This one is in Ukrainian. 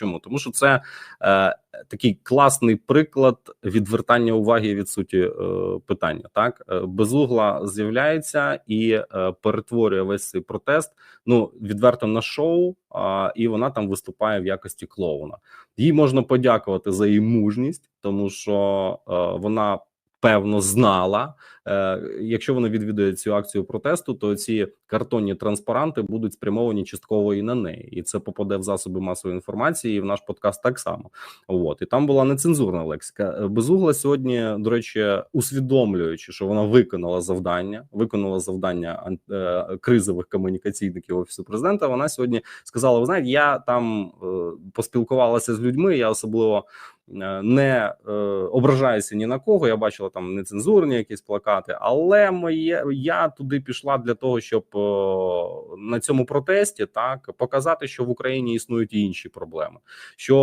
Чому тому, що це е, такий класний приклад відвертання уваги від суті е, питання. Так Е, безугла з'являється і е, перетворює весь цей протест. Ну відверто на шоу, е, і вона там виступає в якості клоуна. Їй можна подякувати за її мужність, тому що е, вона певно знала. Е, якщо вона відвідує цю акцію протесту, то ці картонні транспаранти будуть спрямовані частково і на неї, і це попаде в засоби масової інформації. І в наш подкаст так само. От і там була нецензурна лексика. Е, Безугла сьогодні, до речі, усвідомлюючи, що вона виконала завдання, виконала завдання ан- е, кризових комунікаційників офісу президента. Вона сьогодні сказала: Ви знаєте, я там поспілкувалася з людьми. Я особливо не е, ображаюся ні на кого. Я бачила там нецензурні якісь плакати, але моє я туди пішла для того, щоб е, на цьому протесті так показати, що в Україні існують і інші проблеми. Що